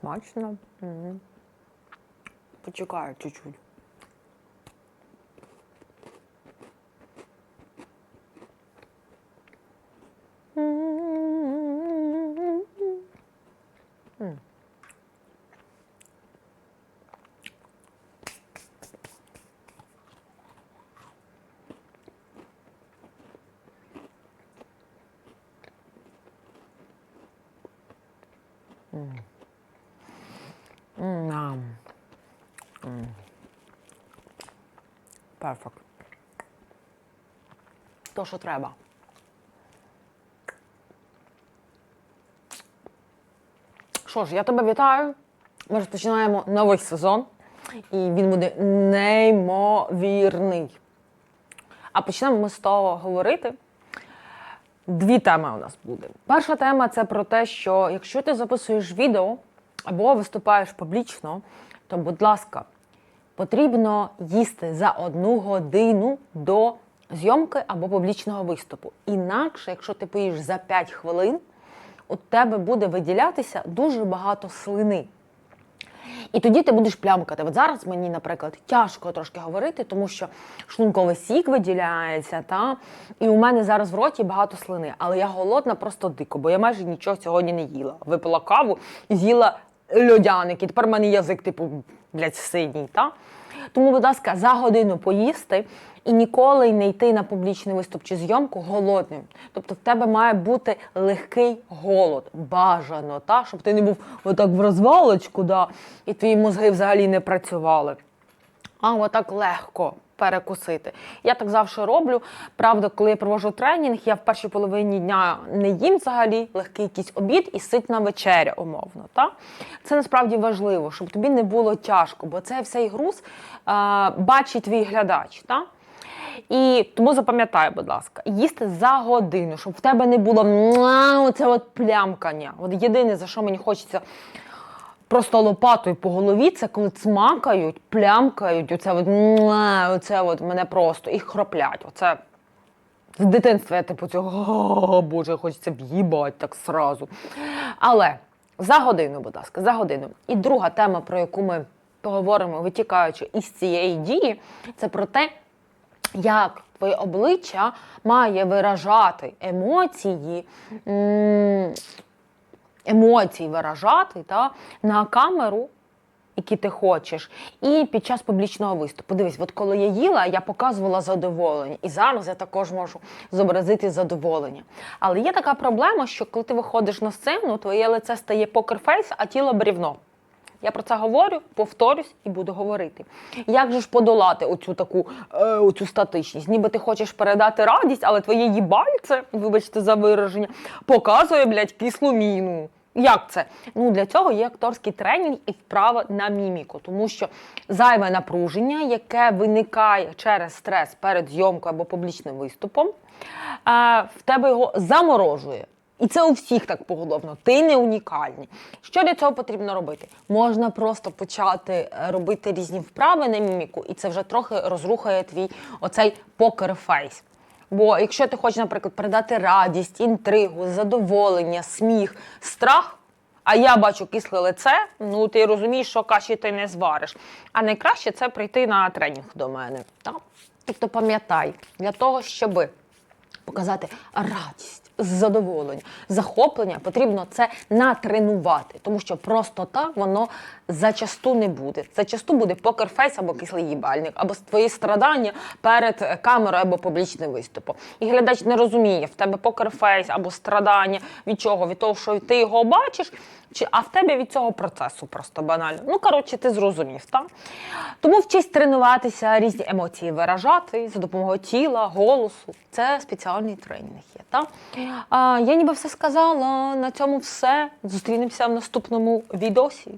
Смачно. Мгм. Почекаю чуть-чуть. М. Перфект. То, що треба. Що ж, я тебе вітаю. Ми розпочинаємо новий сезон, і він буде неймовірний. А почнемо ми з того говорити. Дві теми у нас буде. Перша тема це про те, що якщо ти записуєш відео або виступаєш публічно, то, будь ласка, потрібно їсти за одну годину до зйомки або публічного виступу. Інакше, якщо ти поїш за 5 хвилин, у тебе буде виділятися дуже багато слини. І тоді ти будеш плямкати. От зараз мені, наприклад, тяжко трошки говорити, тому що шлунковий сік виділяється, та? і у мене зараз в роті багато слини. Але я голодна просто дико, бо я майже нічого сьогодні не їла. Випила каву і з'їла льодяники. Тепер в мене язик, типу, блядь, синій. Та? Тому, будь ласка, за годину поїсти і ніколи не йти на публічний виступ чи зйомку голодним. Тобто в тебе має бути легкий голод, бажано, та? щоб ти не був отак в розвалочку, да? і твої мозги взагалі не працювали. А отак легко перекусити. Я так завжди роблю. Правда, коли я провожу тренінг, я в першій половині дня не їм взагалі легкий якийсь обід і ситна вечеря, умовно. Та? Це насправді важливо, щоб тобі не було тяжко, бо це всей груз а, бачить твій глядач. Та? І тому запам'ятай, будь ласка, їсти за годину, щоб в тебе не було оце от плямкання. От єдине, за що мені хочеться просто лопатою по голові, це коли цмакають, плямкають, оце от, оце от мене просто і хроплять. Оце з дитинства я типу цього, «О, боже, хочеться в'їбать так сразу. Але за годину, будь ласка, за годину. І друга тема, про яку ми поговоримо, витікаючи із цієї дії, це про те, як твоє обличчя має виражати емоції, м, емоції виражати та, на камеру, які ти хочеш, і під час публічного виступу. Дивись, от коли я їла, я показувала задоволення. І зараз я також можу зобразити задоволення. Але є така проблема, що коли ти виходиш на сцену, твоє лице стає покерфейс, а тіло брівно. Я про це говорю, повторюсь і буду говорити. Як же ж подолати оцю таку е, оцю статичність? Ніби ти хочеш передати радість, але твоє їбальце, вибачте за вираження, показує, блядь, кислу міну. Як це? Ну для цього є акторський тренінг і вправа на міміку, тому що зайве напруження, яке виникає через стрес перед зйомкою або публічним виступом, е, в тебе його заморожує. І це у всіх так поголовно. Ти не унікальний. Що для цього потрібно робити? Можна просто почати е, робити різні вправи на міміку, і це вже трохи розрухає твій оцей покер-фейс. Бо якщо ти хочеш, наприклад, передати радість, інтригу, задоволення, сміх, страх, а я бачу кисле лице, ну ти розумієш, що каші ти не звариш. А найкраще це прийти на тренінг до мене. Так? Тобто пам'ятай, для того, щоби показати радість, задоволення, захоплення, потрібно це натренувати, тому що просто так воно зачасту не буде. Зачасту буде покерфейс або кислий їбальник, або твої страдання перед камерою або публічним виступом. І глядач не розуміє, в тебе покерфейс або страдання від чого? Від того, що ти його бачиш, чи а в тебе від цього процесу просто банально. Ну, коротше, ти зрозумів, так? Тому вчись тренуватися, різні емоції виражати за допомогою тіла, голосу. Це спеціальний тренінг є. Так? А, я ніби все сказала. На цьому все. Зустрінемося в наступному відосі.